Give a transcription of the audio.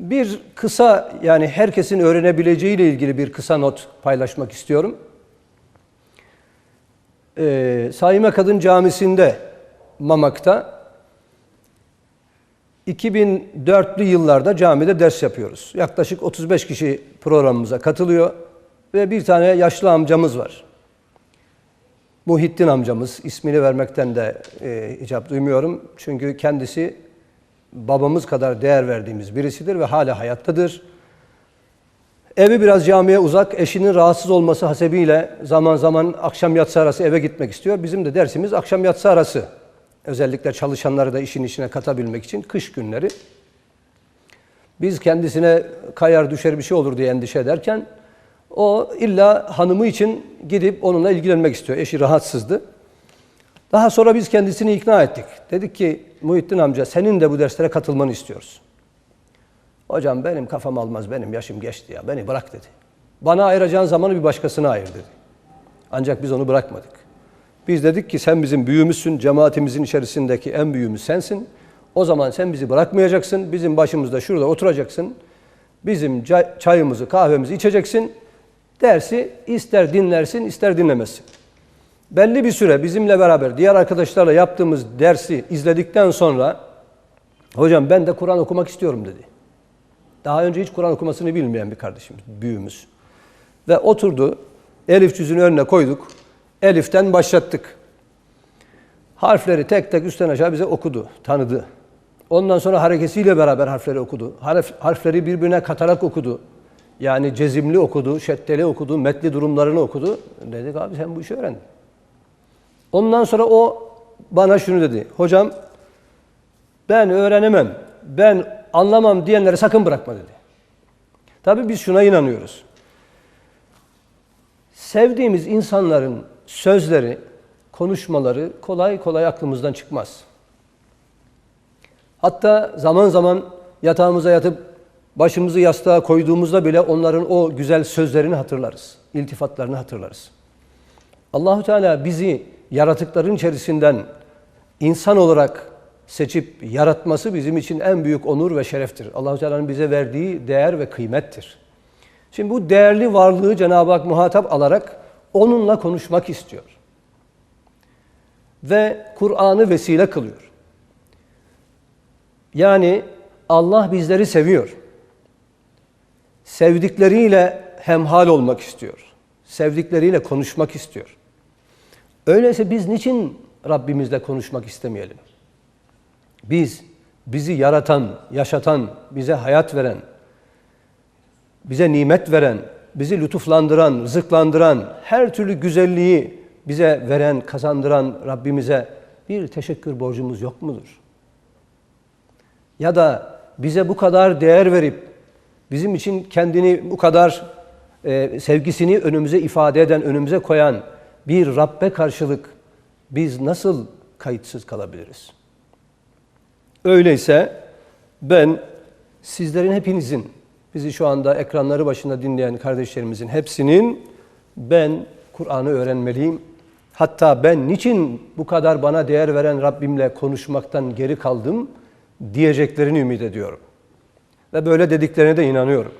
Bir kısa yani herkesin öğrenebileceği ile ilgili bir kısa not paylaşmak istiyorum. Ee, Saime Kadın Camisi'nde Mamak'ta 2004'lü yıllarda camide ders yapıyoruz. Yaklaşık 35 kişi programımıza katılıyor ve bir tane yaşlı amcamız var. Muhittin amcamız, ismini vermekten de e, icap duymuyorum. Çünkü kendisi babamız kadar değer verdiğimiz birisidir ve hala hayattadır. Evi biraz camiye uzak, eşinin rahatsız olması hasebiyle zaman zaman akşam yatsı arası eve gitmek istiyor. Bizim de dersimiz akşam yatsı arası. Özellikle çalışanları da işin içine katabilmek için kış günleri. Biz kendisine kayar düşer bir şey olur diye endişe ederken o illa hanımı için gidip onunla ilgilenmek istiyor. Eşi rahatsızdı. Daha sonra biz kendisini ikna ettik. Dedik ki Muhittin amca senin de bu derslere katılmanı istiyoruz. Hocam benim kafam almaz, benim yaşım geçti ya, beni bırak dedi. Bana ayıracağın zamanı bir başkasına ayır dedi. Ancak biz onu bırakmadık. Biz dedik ki sen bizim büyüğümüzsün, cemaatimizin içerisindeki en büyüğümüz sensin. O zaman sen bizi bırakmayacaksın, bizim başımızda şurada oturacaksın. Bizim çayımızı, kahvemizi içeceksin. Dersi ister dinlersin, ister dinlemezsin. Belli bir süre bizimle beraber diğer arkadaşlarla yaptığımız dersi izledikten sonra hocam ben de Kur'an okumak istiyorum dedi. Daha önce hiç Kur'an okumasını bilmeyen bir kardeşimiz, büyüğümüz. Ve oturdu, Elif cüzünü önüne koyduk. Elif'ten başlattık. Harfleri tek tek üstten aşağı bize okudu, tanıdı. Ondan sonra harekesiyle beraber harfleri okudu. Harf, harfleri birbirine katarak okudu. Yani cezimli okudu, şeddeli okudu, metli durumlarını okudu. Dedik abi sen bu işi öğrendin. Ondan sonra o bana şunu dedi. Hocam ben öğrenemem, ben anlamam diyenleri sakın bırakma dedi. Tabii biz şuna inanıyoruz. Sevdiğimiz insanların sözleri, konuşmaları kolay kolay aklımızdan çıkmaz. Hatta zaman zaman yatağımıza yatıp başımızı yastığa koyduğumuzda bile onların o güzel sözlerini hatırlarız. iltifatlarını hatırlarız. Allahu Teala bizi yaratıkların içerisinden insan olarak seçip yaratması bizim için en büyük onur ve şereftir. Allahu Teala'nın bize verdiği değer ve kıymettir. Şimdi bu değerli varlığı Cenab-ı Hak muhatap alarak onunla konuşmak istiyor. Ve Kur'an'ı vesile kılıyor. Yani Allah bizleri seviyor. Sevdikleriyle hemhal olmak istiyor. Sevdikleriyle konuşmak istiyor. Öyleyse biz niçin Rabbimizle konuşmak istemeyelim? Biz, bizi yaratan, yaşatan, bize hayat veren, bize nimet veren, bizi lütuflandıran, rızıklandıran, her türlü güzelliği bize veren, kazandıran Rabbimize bir teşekkür borcumuz yok mudur? Ya da bize bu kadar değer verip, bizim için kendini bu kadar e, sevgisini önümüze ifade eden, önümüze koyan bir Rabbe karşılık biz nasıl kayıtsız kalabiliriz? Öyleyse ben sizlerin hepinizin, bizi şu anda ekranları başında dinleyen kardeşlerimizin hepsinin ben Kur'an'ı öğrenmeliyim. Hatta ben niçin bu kadar bana değer veren Rabbimle konuşmaktan geri kaldım diyeceklerini ümit ediyorum. Ve böyle dediklerine de inanıyorum.